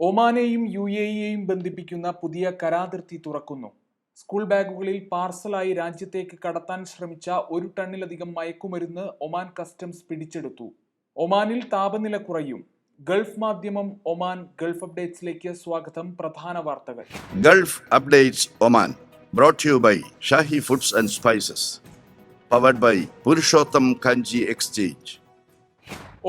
ഒമാനെയും U A ഇയെയും ബന്ധിപ്പിക്കുന്ന പുതിയ കരാതിർത്തി തുറക്കുന്നു. സ്കൂൾ ബാഗുകളിൽ പാർസലായി രാജ്യത്തേക്ക് കടത്താൻ ശ്രമിച്ച ഒരു ടണ്ണിലധികം മയക്കുമരുന്ന് ഒമാൻ കസ്റ്റംസ് പിടിച്ചെടുത്തു. ഒമാനിൽ താപനില കുറയും. ഗൾഫ് മാധ്യമം ഒമാൻ ഗൾഫ് അപ്ഡേറ്റ്സിലേക്ക് സ്വാഗതം. പ്രധാന വാർത്തകൾ. Gulf Updates Oman brought you by Shahi foods and spices powered by Purushottam Kanji exchange.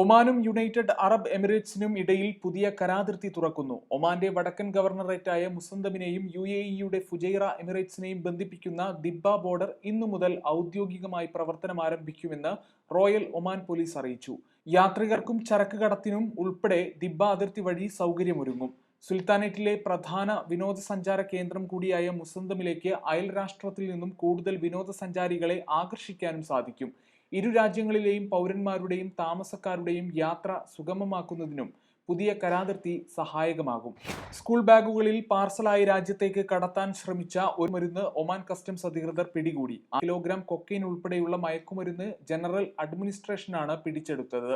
ഒമാനും United Arab എമിറേറ്റ്സിനും ഇടയിൽ പുതിയ കരാതിർത്തി തുറക്കുന്നു. ഒമാന്റെ വടക്കൻ ഗവർണറേറ്റായ മുസന്തമിനെയും യു എ ഇയുടെ ഫുജൈറ എമിറേറ്റ്സിനെയും ബന്ധിപ്പിക്കുന്ന ദിബ്ബ ബോർഡർ ഇന്നു മുതൽ ഔദ്യോഗികമായി പ്രവർത്തനം ആരംഭിക്കുമെന്ന് റോയൽ ഒമാൻ പോലീസ് അറിയിച്ചു. യാത്രികർക്കും ചരക്ക് കടത്തിനും ഉൾപ്പെടെ ദിബ്ബ അതിർത്തി വഴി സൗകര്യമൊരുങ്ങും. സുൽത്താനേറ്റിലെ പ്രധാന വിനോദസഞ്ചാര കേന്ദ്രം കൂടിയായ മുസന്തമിലേക്ക് അയൽ രാഷ്ട്രത്തിൽ നിന്നും കൂടുതൽ വിനോദസഞ്ചാരികളെ ആകർഷിക്കാനും സാധിക്കും. ഇരു രാജ്യങ്ങളിലെയും പൗരന്മാരുടെയും താമസക്കാരുടെയും യാത്ര സുഗമമാക്കുന്നതിനും പുതിയ കരാതിർത്തി സഹായകമാകും. സ്കൂൾ ബാഗുകളിൽ പാർസലായി രാജ്യത്തേക്ക് കടത്താൻ ശ്രമിച്ച ഒരു മരുന്ന് ഒമാൻ കസ്റ്റംസ് അധികൃതർ പിടികൂടി. കിലോഗ്രാം കൊക്കൈൻ ഉൾപ്പെടെയുള്ള മയക്കുമരുന്ന് ജനറൽ അഡ്മിനിസ്ട്രേഷനാണ് പിടിച്ചെടുത്തത്.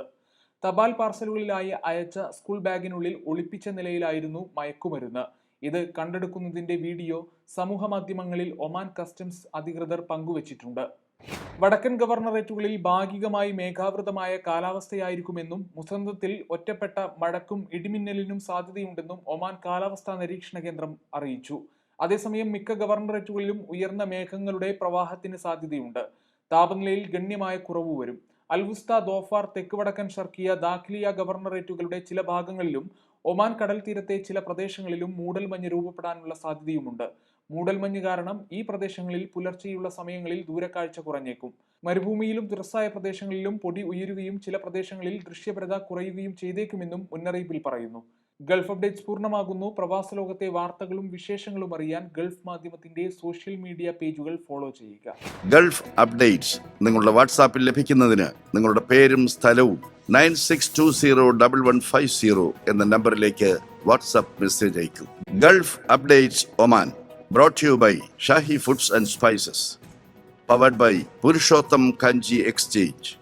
തപാൽ പാർസലുകളിലായി അയച്ച സ്കൂൾ ബാഗിനുള്ളിൽ ഒളിപ്പിച്ച നിലയിലായിരുന്നു മയക്കുമരുന്ന്. ഇത് കണ്ടെടുക്കുന്നതിന്റെ വീഡിയോ സമൂഹ മാധ്യമങ്ങളിൽ ഒമാൻ കസ്റ്റംസ് അധികൃതർ പങ്കുവച്ചിട്ടുണ്ട്. വടക്കൻ ഗവർണറേറ്റുകളിൽ ഭാഗികമായി മേഘാവൃതമായ കാലാവസ്ഥയായിരിക്കുമെന്നും മുസന്തത്തിൽ ഒറ്റപ്പെട്ട മഴക്കും ഇടിമിന്നലിനും സാധ്യതയുണ്ടെന്നും ഒമാൻ കാലാവസ്ഥാ നിരീക്ഷണ കേന്ദ്രം അറിയിച്ചു. അതേസമയം മിക്ക ഗവർണറേറ്റുകളിലും ഉയർന്ന മേഘങ്ങളുടെ പ്രവാഹത്തിന് സാധ്യതയുണ്ട്. താപനിലയിൽ ഗണ്യമായ കുറവ് വരും. അൽവുസ്ത ദോഫാർ തെക്ക് വടക്കൻ ഷർക്കിയ ദാഖ്ലിയ ഗവർണറേറ്റുകളുടെ ചില ഭാഗങ്ങളിലും ഒമാൻ കടൽ തീരത്തെ ചില പ്രദേശങ്ങളിലും മൂടൽമഞ്ഞ് രൂപപ്പെടാനുള്ള സാധ്യതയുമുണ്ട്. മൂടൽമഞ്ഞ് കാരണം ഈ പ്രദേശങ്ങളിൽ പുലർച്ചെയുള്ള സമയങ്ങളിൽ ദൂരക്കാഴ്ച കുറഞ്ഞേക്കും. മരുഭൂമിയിലും തുറസായ പ്രദേശങ്ങളിലും പൊടി ഉയരുകയും ചില പ്രദേശങ്ങളിൽ ദൃശ്യപരത കുറയുകയും ചെയ്തേക്കുമെന്നും മുന്നറിയിപ്പിൽ പറയുന്നു. ഗൾഫ് അപ്ഡേറ്റ്സ് പൂർണമാകുന്നു. പ്രവാസ ലോകത്തെ വാർത്തകളും വിശേഷങ്ങളും അറിയാൻ ഗൾഫ് മാധ്യമത്തിന്റെ സോഷ്യൽ മീഡിയ പേജുകൾ ഫോളോ ചെയ്യുക. ഗൾഫ് അപ്ഡേറ്റ്സ് നിങ്ങളുടെ വാട്സാപ്പിൽ ലഭിക്കുന്നതിന് നിങ്ങളുടെ പേരും സ്ഥലവും nine six two zero double one five zero എന്ന നമ്പറിലേക്ക് വാട്സാപ്പ് മെസ്സേജ് അയക്കും. Gulf Updates Oman brought you by Shahi foods and spices powered by Purushottam Kanji exchange.